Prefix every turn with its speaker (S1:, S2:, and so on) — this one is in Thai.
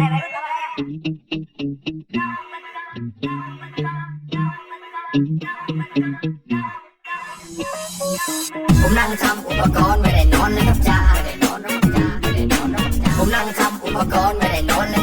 S1: ผมนั่งทำอุปกรณ์ไม่ได้นอนนะครับจ้าไม่ได้นอนนะครับจ้าไม่ได้นอนนะครับจ้าผมนั่งทำอุปกรณ์ไม่ได้นอนนะ